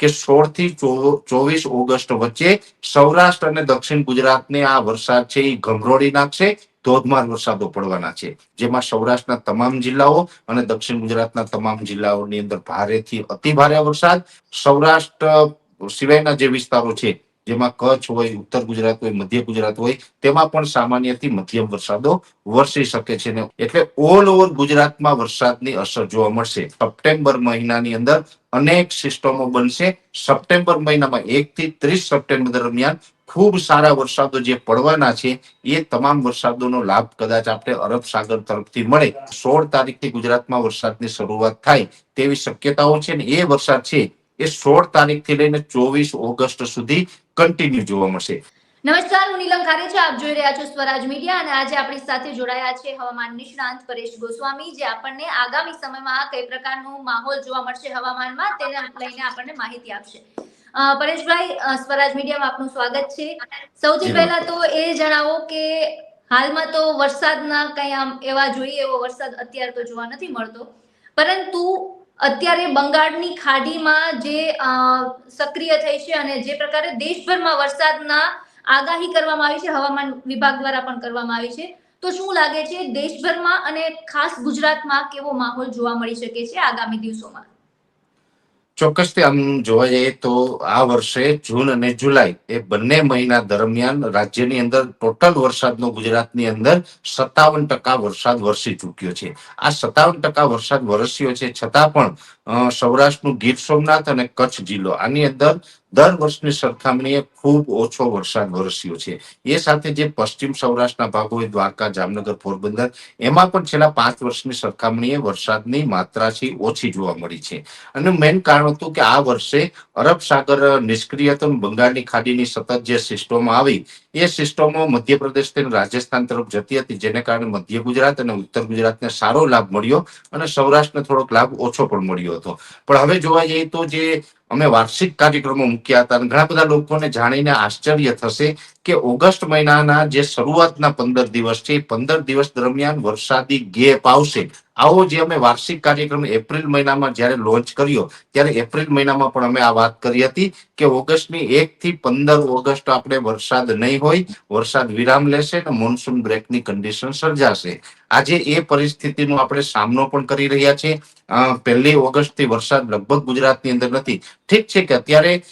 કે સોળથી ચોવીસ ઓગસ્ટ વચ્ચે સૌરાષ્ટ્ર અને દક્ષિણ ગુજરાતને આ વરસાદ છે એ ગમરોળી નાખશે, ધોધમાર વરસાદો પડવાના છે. જેમાં સૌરાષ્ટ્રના તમામ જિલ્લાઓ અને દક્ષિણ ગુજરાતના તમામ જિલ્લાઓની અંદર ભારેથી અતિ ભારે વરસાદ. સૌરાષ્ટ્ર સિવાયના જે વિસ્તારો છે જેમાં કચ્છ હોય, ઉત્તર ગુજરાત હોય, મધ્ય ગુજરાત હોય, તેમાં પણ સામાન્યથી મધ્યમ વરસાદો વરસી શકે છે ને એટલે ઓલ ઓવર ગુજરાતમાં વરસાદની અસર જોવા મળશે. સપ્ટેમ્બર મહિનાની અંદર અનેક સિસ્ટમો બનશે. સપ્ટેમ્બર મહિનામાં એક થી ત્રીસ સપ્ટેમ્બર દરમિયાન ખૂબ સારા વરસાદો જે પડવાના છે, એ તમામ વરસાદોનો લાભ કદાચ આપણે અરબ સાગર તરફથી મળે. સોળ તારીખથી ગુજરાતમાં વરસાદની શરૂઆત થાય તેવી શક્યતાઓ છે ને એ વરસાદ છે એ સોળ તારીખથી લઈને ચોવીસ ઓગસ્ટ સુધી કન્ટિન્યુ જોવા મળશે નમસ્કાર હું નીલમ છે. આપ જોઈ રહ્યા છો સ્વરાજ મીડિયા અને આજે આપણી સાથે જોડાયા છે હવામાન નિષ્ણાંત પરેશ ગોસ્વામી જે આપણને આગામી સમયમાં કઈ પ્રકારનો માહોલ જોવા મળશે હવામાનમાં તેને લઈને આપણને માહિતી આપશે. પરેશભાઈ સ્વરાજ મીડિયામાં આપનું સ્વાગત છે. સૌથી પહેલા તો એ જણાવો કે હાલમાં તો વરસાદના કઈ આમ એવા જોઈએ એવો વરસાદ અત્યારે તો જોવા નથી મળતો. પરંતુ અત્યારે બંગાળની ખાડીમાં જે સક્રિય થઈ છે અને જે પ્રકારે દેશભરમાં વરસાદના આગાહી કરવામાં આવી છે, હવામાન વિભાગ દ્વારા પણ કરવામાં આવી છે. તો શું લાગે છે, દેશભરમાં અને ખાસ ગુજરાતમાં કેવો માહોલ જોવા મળી શકે છે આગામી દિવસોમાં? ચોક્કસથી આમ જોવા જઈએ તો આ વર્ષે જૂન અને જુલાઈ એ બંને મહિના દરમિયાન રાજ્યની અંદર ટોટલ વરસાદનો ગુજરાતની અંદર સત્તાવન ટકા વરસાદ વરસી ચૂક્યો છે. આ સત્તાવન ટકા વરસાદ વરસ્યો છે છતાં પણ સૌરાષ્ટ્રનું ગીર સોમનાથ અને કચ્છ જિલ્લો આની અંદર દર વર્ષની સરખામણીએ ખૂબ ઓછો વરસાદ વરસ્યો છે. એ સાથે જે પશ્ચિમ સૌરાષ્ટ્રના ભાગો હોય, દ્વારકા, જામનગર, પોરબંદર, એમાં પણ છેલ્લા પાંચ વર્ષની સરખામણીએ વરસાદની માત્રા છે ઓછી જોવા મળી છે. અને મેઇન કારણ હતું કે આ વર્ષે અરબ સાગર નિષ્ક્રિય હતો બંગાળની ખાડીની સતત જે સિસ્ટમો આવી, એ સિસ્ટમો મધ્યપ્રદેશથી રાજસ્થાન તરફ જતી હતી, જેને કારણે મધ્ય ગુજરાત અને ઉત્તર ગુજરાતને સારો લાભ મળ્યો અને સૌરાષ્ટ્રને થોડોક લાભ ઓછો પણ મળ્યો હતો. પણ હવે જોવા જઈએ તો જે અમે વાર્ષિક કાર્યક્રમો મૂક્યા હતા ઘણા બધા લોકોને જાણીને આશ્ચર્ય થશે કે ઓગસ્ટ મહિનાના જે શરૂઆતના પંદર દિવસ છે પંદર દિવસ દરમિયાન વરસાદી ગેપ આવશે. આવો જે અમે વાર્ષિક કાર્યક્રમ એપ્રિલ મહિનામાં જ્યારે લોન્ચ કર્યો, ત્યારે એપ્રિલ મહિનામાં પણ અમે આ વાત કરી હતી કે ઓગસ્ટની એક થી પંદર ઓગસ્ટ આપણે વરસાદ નહીં હોય, વરસાદ વિરામ લેશે અને મોન્સૂન બ્રેકની કન્ડિશન સર્જાશે. આજે એ પરિસ્થિતિનો આપણે સામનો પણ કરી રહ્યા છીએ. પહેલી ઓગસ્ટથી વરસાદ લગભગ ગુજરાતની અંદર નથી. ઠીક છે કે અત્યારે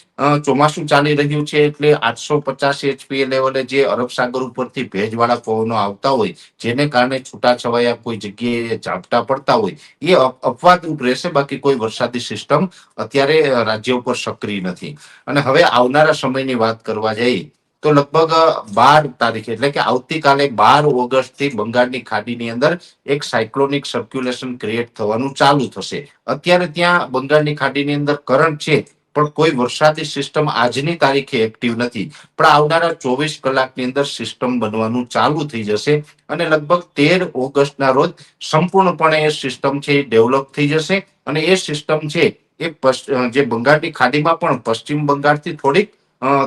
ચોમાસું ચાલી રહ્યું છે એટલે આઠસો પચાસ એચપીએ લેવલે જે અરબ સાગર ઉપરથી ભેજવાળા પવનો આવતા હોય, જેને કારણે છૂટાછવાયા કોઈ જગ્યાએ ઝાપટા પડતા હોય, એ અપ- અપવાદરૂપ રહેશે. બાકી કોઈ વરસાદી સિસ્ટમ અત્યારે રાજ્ય ઉપર સક્રિય નથી. અને હવે આવનારા સમયની વાત કરવા જઈએ તો લગભગ બાર તારીખે, એટલે કે આવતીકાલે બાર ઓગસ્ટથી બંગાળની ખાડીની અંદર એક સાયક્લોનિક સર્ક્યુલેશન ક્રિએટ થવાનું ચાલુ થશે. અત્યારે ત્યાં બંગાળની ખાડીની અંદર કરંટ છે, પણ કોઈ વરસાદી સિસ્ટમ આજની તારીખે એક્ટિવ નથી. પણ આવનારા ચોવીસ કલાકની અંદર સિસ્ટમ બનવાનું ચાલુ થઈ જશે અને લગભગ તેર ઓગસ્ટના રોજ સંપૂર્ણપણે એ સિસ્ટમ છે એ ડેવલપ થઈ જશે. અને એ સિસ્ટમ છે એ જે બંગાળની ખાડીમાં પણ પશ્ચિમ બંગાળથી થોડીક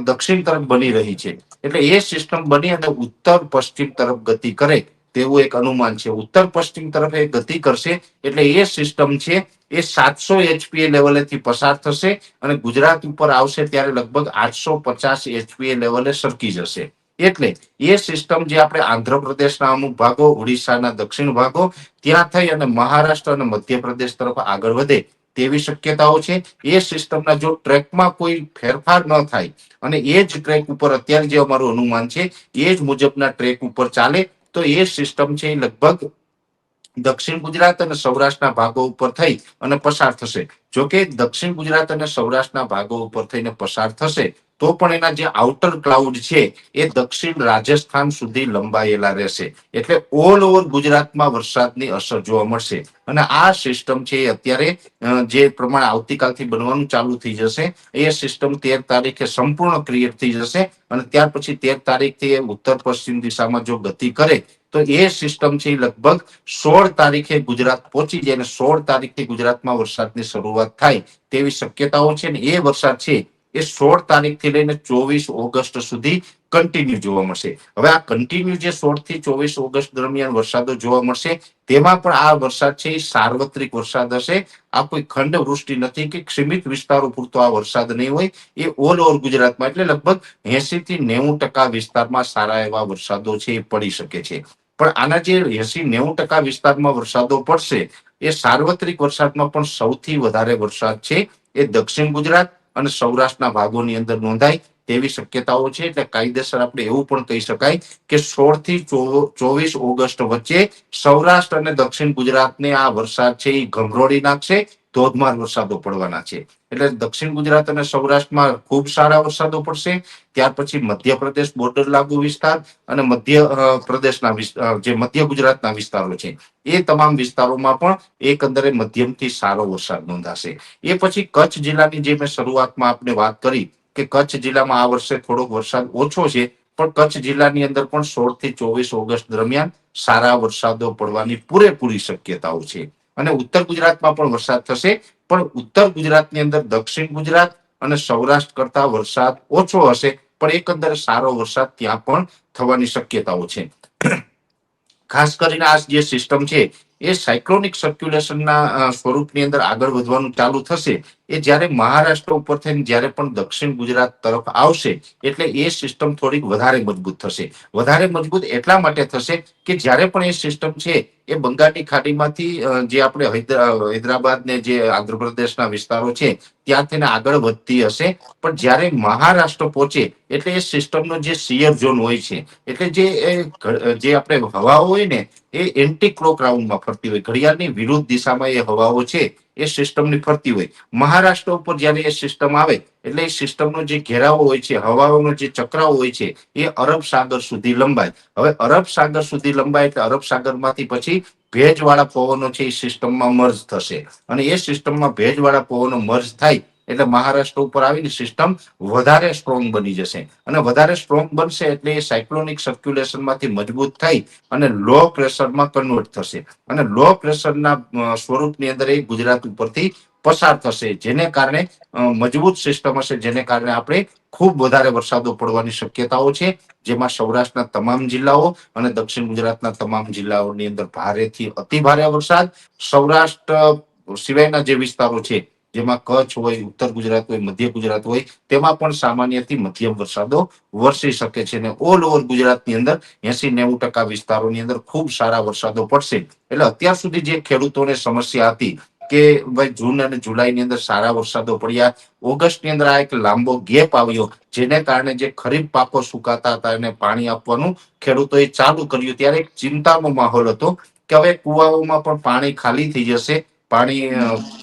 દક્ષિણ તરફ બની રહી છે. એટલે એ સિસ્ટમ બની અને ઉત્તર પશ્ચિમ તરફ ગતિ કરે તેવું એક અનુમાન છે. ઉત્તર પશ્ચિમ તરફ એ ગતિ કરશે એટલે એ સિસ્ટમ છે એ સાતસો એચપીએ લેવલેથી પસાર થશે અને ગુજરાત ઉપર આવશે ત્યારે લગભગ આઠસો પચાસ એચપીએ લેવલે સરકી જશે. એટલે એ સિસ્ટમ જે આપણે આંધ્રપ્રદેશના અમુક ભાગો, ઓડિશાના દક્ષિણ ભાગો, ત્યાં થઈ અને મહારાષ્ટ્ર અને મધ્યપ્રદેશ તરફ આગળ વધે તેવી શક્યતાઓ છે. એ સિસ્ટમના જો ટ્રેકમાં કોઈ ફેરફાર ન થાય અને એ જ ટ્રેક ઉપર અત્યારે જે અમારું અનુમાન છે, એ જ મુજબના ટ્રેક ઉપર ચાલે, તો એ સિસ્ટમ છે એ લગભગ દક્ષિણ ગુજરાત અને સૌરાષ્ટ્રના ભાગો ઉપર થઈ અને પસાર થશે. જો કે દક્ષિણ ગુજરાત અને સૌરાષ્ટ્રના ભાગો ઉપર થઈને પસાર થશે તો પણ એના જે આઉટર ક્લાઉડ છે, એ દક્ષિણ રાજસ્થાન સુધી લંબાયેલા રહેશે. એટલે ઓલ ઓવર ગુજરાતમાં વરસાદની અસર જોવા મળશે. અને આ સિસ્ટમ છે અત્યારે જે પ્રમાણે આવતીકાલથી બનવાનું ચાલુ થઈ જશે, એ સિસ્ટમ તેર તારીખે સંપૂર્ણ ક્રિએટ થઈ જશે. અને ત્યાર પછી તેર તારીખથી એ ઉત્તર પશ્ચિમ દિશામાં જો ગતિ કરે, તો એ સિસ્ટમ છે લગભગ સોળ તારીખે ગુજરાત પહોંચી જાય અને સોળ તારીખથી ગુજરાતમાં વરસાદની શરૂઆત થાય તેવી શક્યતાઓ છે. ને એ વરસાદ છે એ સોળ તારીખથી લઈને ચોવીસ ઓગસ્ટ સુધી કન્ટિન્યુ જોવા મળશે. હવે આ કન્ટિન્યુ જે સોળથી ચોવીસ ઓગસ્ટ દરમિયાન વરસાદો જોવા મળશે, તેમાં પણ આ વરસાદ છે એ સાર્વત્રિક વરસાદ હશે. આ કોઈ ખંડ વૃષ્ટિ નથી કે સીમિત વિસ્તારો પૂરતો આ વરસાદ નહીં હોય. એ ઓલ ઓવર ગુજરાતમાં એટલે લગભગ એસી થી નેવું ટકા વિસ્તારમાં સારા એવા વરસાદો છે એ પડી શકે છે. પણ આના જે એસી નેવું ટકા વિસ્તારમાં વરસાદો પડશે, એ સાર્વત્રિક વરસાદમાં પણ સૌથી વધારે વરસાદ છે એ દક્ષિણ ગુજરાત અને સૌરાષ્ટ્રના ભાગોની અંદર નોંધાય તેવી શક્યતાઓ છે. એટલે કાયદેસર આપણે એવું પણ કહી શકાય કે સોળથી ચોવીસ ઓગસ્ટ વચ્ચે સૌરાષ્ટ્ર અને દક્ષિણ ગુજરાતને આ વરસાદ છે એ ગમરોડી નાખશે, ધોધમાર વરસાદો પડવાના છે. એટલે દક્ષિણ ગુજરાત અને સૌરાષ્ટ્રમાં ખૂબ સારા વરસાદો પડશે. ત્યાર પછી મધ્યપ્રદેશ બોર્ડર લાગુ વિસ્તાર અને મધ્ય પ્રદેશના જે મધ્ય ગુજરાતના વિસ્તારો છે, એ તમામ વિસ્તારોમાં પણ એકંદરે મધ્યમથી સારો વરસાદ નોંધાશે. એ પછી કચ્છ જિલ્લાની જે મેં શરૂઆતમાં આપણે વાત કરી કે કચ્છ જિલ્લામાં આ વર્ષે થોડોક વરસાદ ઓછો છે, પણ કચ્છ જિલ્લાની અંદર પણ સોળથી ચોવીસ ઓગસ્ટ દરમિયાન સારા વરસાદો પડવાની પૂરેપૂરી શક્યતાઓ છે. અને ઉત્તર ગુજરાતમાં પણ વરસાદ થશે પણ ઉત્તર ગુજરાતની અંદર, દક્ષિણ ગુજરાત અને સૌરાષ્ટ્ર કરતા વરસાદ ઓછો હશે, પણ એકંદરે સારો વરસાદ ત્યાં પણ થવાની શક્યતાઓ છે. ખાસ કરીને આ જે સિસ્ટમ છે, એ સાયક્લોનિક સર્ક્યુલેશનના સ્વરૂપની અંદર આગળ વધવાનું ચાલુ થશે એ જ્યારે મહારાષ્ટ્ર ઉપર થઈને જ્યારે પણ દક્ષિણ ગુજરાત તરફ આવશે, એટલે એ સિસ્ટમ થોડીક વધારે મજબૂત થશે. વધારે મજબૂત એટલા માટે થશે કે જ્યારે પણ એ સિસ્ટમ છે, એ બંગાળની ખાડીમાંથી જે આપણે હૈદરાબાદ ને જે આંધ્રપ્રદેશના વિસ્તારો છે, ત્યાં થઈને આગળ વધતી હશે. પણ જ્યારે મહારાષ્ટ્ર પહોંચે, એટલે એ સિસ્ટમનો જે સિયર ઝોન હોય છે, એટલે જે જે આપણે હવાઓ હોય ને, એ એન્ટી ક્લોક રાઉન્ડમાં ફરતી હોય. ઘડિયાળની વિરુદ્ધ દિશામાં એ હવાઓ છે એ સિસ્ટમની ફરતી હોય. મહારાષ્ટ્ર ઉપર જ્યારે એ સિસ્ટમ આવે, એટલે એ સિસ્ટમનો જે ઘેરાવો હોય છે, હવાઓનો જે ચક્રાઓ હોય છે, એ અરબ સાગર સુધી લંબાય. હવે અરબ સાગર સુધી લંબાય એટલે અરબ સાગરમાંથી પછી ભેજવાળા પવનો છે એ સિસ્ટમમાં મર્જ થશે. અને એ સિસ્ટમમાં ભેજવાળા પવનો મર્જ થાય એટલે મહારાષ્ટ્ર ઉપર આવીને સિસ્ટમ વધારે સ્ટ્રોંગ બની જશે. અને વધારે સ્ટ્રોંગ બનશે એટલે એ સાયક્લોનિક સર્ક્યુલેશનમાંથી મજબૂત થઈ અને લો પ્રેશરમાં કન્વર્ટ થશે. અને લો પ્રેશરના સ્વરૂપની અંદર એ ગુજરાત ઉપરથી પસાર થશે, જેને કારણે મજબૂત સિસ્ટમ હશે, જેને કારણે આપણે ખૂબ વધારે વરસાદો પડવાની શક્યતાઓ છે, જેમાં સૌરાષ્ટ્રના તમામ જિલ્લાઓ અને દક્ષિણ ગુજરાતના તમામ જિલ્લાઓની અંદર ભારેથી અતિ ભારે વરસાદ. સૌરાષ્ટ્ર સિવાયના જે વિસ્તારો છે જેમાં કચ્છ હોય, ઉત્તર ગુજરાત હોય, મધ્ય ગુજરાત હોય, તેમાં પણ સામાન્યથી મધ્યમ વરસાદો વરસી શકે છે. અને ઓલ ઓવર ગુજરાતની અંદર એસી નેવું ટકા વિસ્તારોની અંદર ખૂબ સારા વરસાદો પડશે. એટલે અત્યાર સુધી જે ખેડૂતોને સમસ્યા હતી કે ભાઈ જૂન અને જુલાઈની અંદર સારા વરસાદો પડ્યા, ઓગસ્ટની અંદર આ એક લાંબો ગેપ આવ્યો, જેને કારણે જે ખરીફ પાકો સુકાતા હતા એને પાણી આપવાનું ખેડૂતોએ ચાલુ કર્યું, ત્યારે એક ચિંતાનો માહોલ હતો કે હવે કુવાઓમાં પણ પાણી ખાલી થઈ જશે પાણી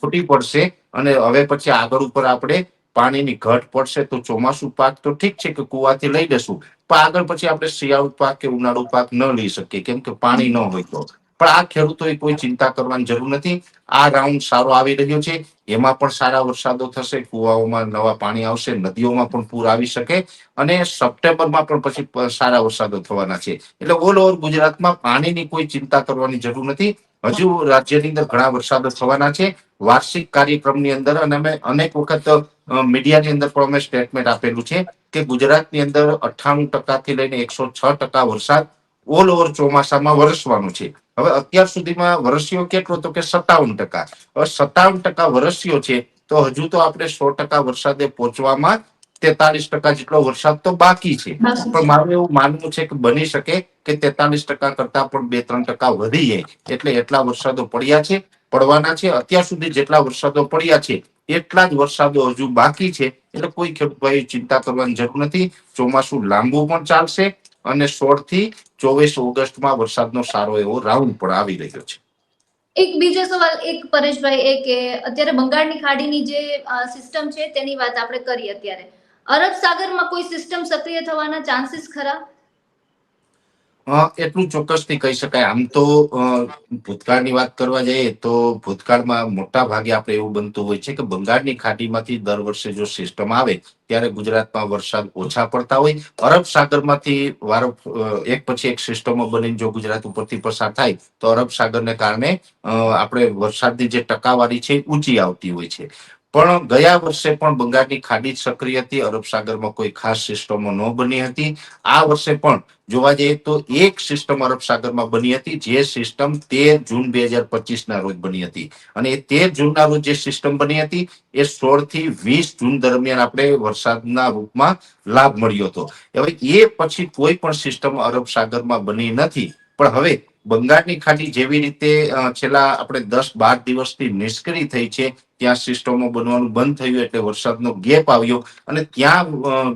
ફૂટી પડશે અને હવે પછી આગળ ઉપર આપણે પાણીની ઘટ પડશે તો ચોમાસું પાક તો ઠીક છે કે કુવાથી લઈ લેશું પણ આગળ પછી આપણે શિયાળુ પાક કે ઉનાળુ પાક ન લઈ શકીએ, કેમ કે પાણી ન હોય તો. પણ આ ખેડૂતોએ કોઈ ચિંતા કરવાની જરૂર નથી. આ રાઉન્ડ સારો આવી રહ્યો છે. એમાં પણ સારા વરસાદો થશે, કુવાઓમાં નવા પાણી આવશે, નદીઓમાં પણ પૂર આવી શકે અને સપ્ટેમ્બરમાં પણ પછી સારા વરસાદો થવાના છે. એટલે ઓલ ઓવર ગુજરાતમાં પાણીની કોઈ ચિંતા કરવાની જરૂર નથી. હજુ રાજ્યની અંદર ઘણા વરસાદો થવાના છે. વાર્ષિક કાર્યક્રમની અંદર અને અમે અનેક વખત મીડિયાની અંદર પણ અમે સ્ટેટમેન્ટ આપેલું છે કે ગુજરાતની અંદર અઠ્ઠાણું ટકાથી લઈને એકસો છ ટકા વરસાદ ઓલ ઓવર ચોમાસામાં વરસવાનું છે. હવે અત્યાર સુધીમાં વરસ્યો કેટલો તો કે સત્તાવન ટકા. હવે સત્તાવન ટકા વરસ્યો છે તો હજુ તો આપણે સો ટકા વરસાદે પહોંચવામાં તેતાલીસ ટકા જેટલો વરસાદ તો બાકી છે. પણ મારું એવું માનવું છે કે બની શકે કે તેતાલીસ ટકા કરતા પણ બે ત્રણ ટકા વધી જાય એટલે એટલા વરસાદો પડ્યા છે પડવાના છે. અત્યાર સુધી જેટલા વરસાદો પડ્યા છે એટલા જ વરસાદો હજુ બાકી છે. એટલે કોઈ ખેડૂત ભાઈ ચિંતા કરવાની જરૂર નથી. ચોમાસું લાંબુ પણ ચાલશે અને સોળથી ચોવીસ ઓગસ્ટમાં વરસાદનો સારો એવો રાઉન્ડ પણ આવી રહ્યો છે. એક બીજો સવાલ એક પરેશભાઈ એ કે અત્યારે બંગાળની ખાડીની જે સિસ્ટમ છે તેની વાત આપણે કરી અત્યારે. અરબ સાગરમાં કોઈ સિસ્ટમ સક્રિય થવાના ચાન્સીસ ખરા? એટલું ચોક્કસથી કહી શકાય. આમ તો ભૂતકાળની વાત કરવા જઈએ તો ભૂતકાળમાં મોટા ભાગે આપણે એવું બનતું હોય છે કે બંગાળની ખાડીમાંથી દર વર્ષે જો સિસ્ટમ આવે, ત્યારે ગુજરાતમાં વરસાદ ઓછા પડતા હોય. અરબ સાગરમાંથી વારો એક પછી એક સિસ્ટમો બનીને જો ગુજરાત ઉપરથી પસાર થાય, તો અરબ સાગરને કારણે આપણે વરસાદની જે ટકાવારી છે ઊંચી આવતી હોય છે. પણ ગયા વર્ષે પણ બંગાળની ખાડી સક્રિય હતી. અરબ સાગરમાં કોઈ ખાસ સિસ્ટમો ન બની હતી. આ વર્ષે પણ જોવા જઈએ તો એક સિસ્ટમ અરબ સાગરમાં બની હતી, જે સિસ્ટમ તેર જૂન બે હજાર પચીસ ના રોજ બની હતી. અને એ તેર જૂનના રોજ જે સિસ્ટમ બની હતી, એ સોળથી વીસ જૂન દરમિયાન આપણે વરસાદના રૂપમાં લાભ મળ્યો હતો. હવે એ પછી કોઈ પણ સિસ્ટમ અરબ સાગરમાં બની નથી. પણ હવે બંગાળની ખાડી જેવી રીતે છેલ્લા આપણે દસ બાર દિવસથી નિષ્ક્રિય થઈ છે, ત્યાં સિસ્ટમો બનવાનું બંધ થયું એટલે વરસાદનો ગેપ આવ્યો અને ત્યાં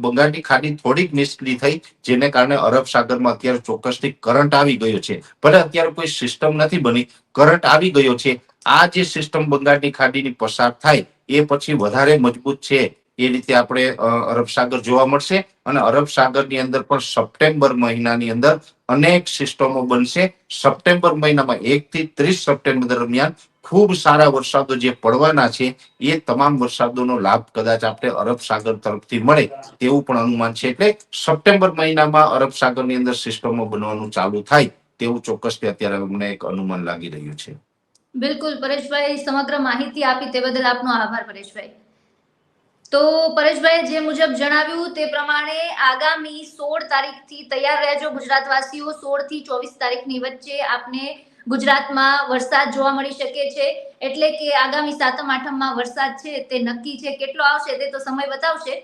બંગાળની ખાડી થોડીક નિષ્ક્રિય થઈ, જેને કારણે અરબ સાગરમાં અત્યારે ચોક્કસથી કરંટ આવી ગયો છે. ભલે અત્યારે કોઈ સિસ્ટમ નથી બની, કરંટ આવી ગયો છે. આ જે સિસ્ટમ બંગાળની ખાડીની પસાર થાય, એ પછી વધારે મજબૂત છે. એ રીતે આપણે અરબ સાગર જોવા મળશે અને અરબ સાગરની અંદર પણ સપ્ટેમ્બર મહિનાની અંદર અનેક સિસ્ટમો બનશે. સપ્ટેમ્બર મહિનામાં એક થી ત્રીસ સપ્ટેમ્બર દરમિયાન ખૂબ સારા વરસાદો જે પડવાના છે, એ તમામ વરસાદોનો લાભ કદાચ આપણે અરબ સાગર તરફથી મળે તેવું પણ અનુમાન છે. એટલે સપ્ટેમ્બર મહિનામાં અરબ સાગરની અંદર સિસ્ટમો બનવાનું ચાલુ થાય તેવું ચોક્કસથી અત્યારે અમને એક અનુમાન લાગી રહ્યું છે. બિલકુલ, પરેશભાઈ, સમગ્ર માહિતી આપી તે બદલ આપનો આભાર, પરેશભાઈ. તો પરેશભાઈ જે મુજબ જણાવ્યું તે પ્રમાણે આગામી સોળ તારીખથી તૈયાર રહેજો ગુજરાતવાસીઓ. સોળથી ચોવીસ તારીખની વચ્ચે આપને ગુજરાતમાં વરસાદ જોવા મળી શકે છે. એટલે કે આગામી સાતમ આઠમમાં વરસાદ છે તે નક્કી છે. કેટલો આવશે તે તો સમય બતાવશે.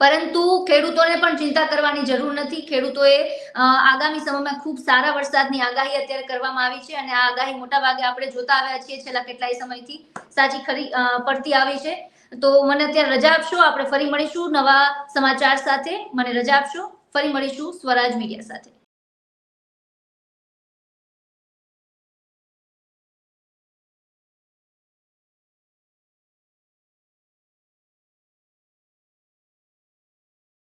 પરંતુ ખેડૂતોને પણ ચિંતા કરવાની જરૂર નથી. ખેડૂતોએ આગામી સમયમાં ખૂબ સારા વરસાદની આગાહી અત્યારે કરવામાં આવી છે અને આ આગાહી મોટા ભાગે આપણે જોતા આવ્યા છીએ છેલ્લા કેટલાય સમયથી. સાચી ખરી પડતી આવી છે. તો મને અત્યારે રજા આપશો? આપણે ફરી મળીશું નવા સમાચાર સાથે. મને રજા આપશો. ફરી મળીશું સ્વરાજ મીડિયા સાથે.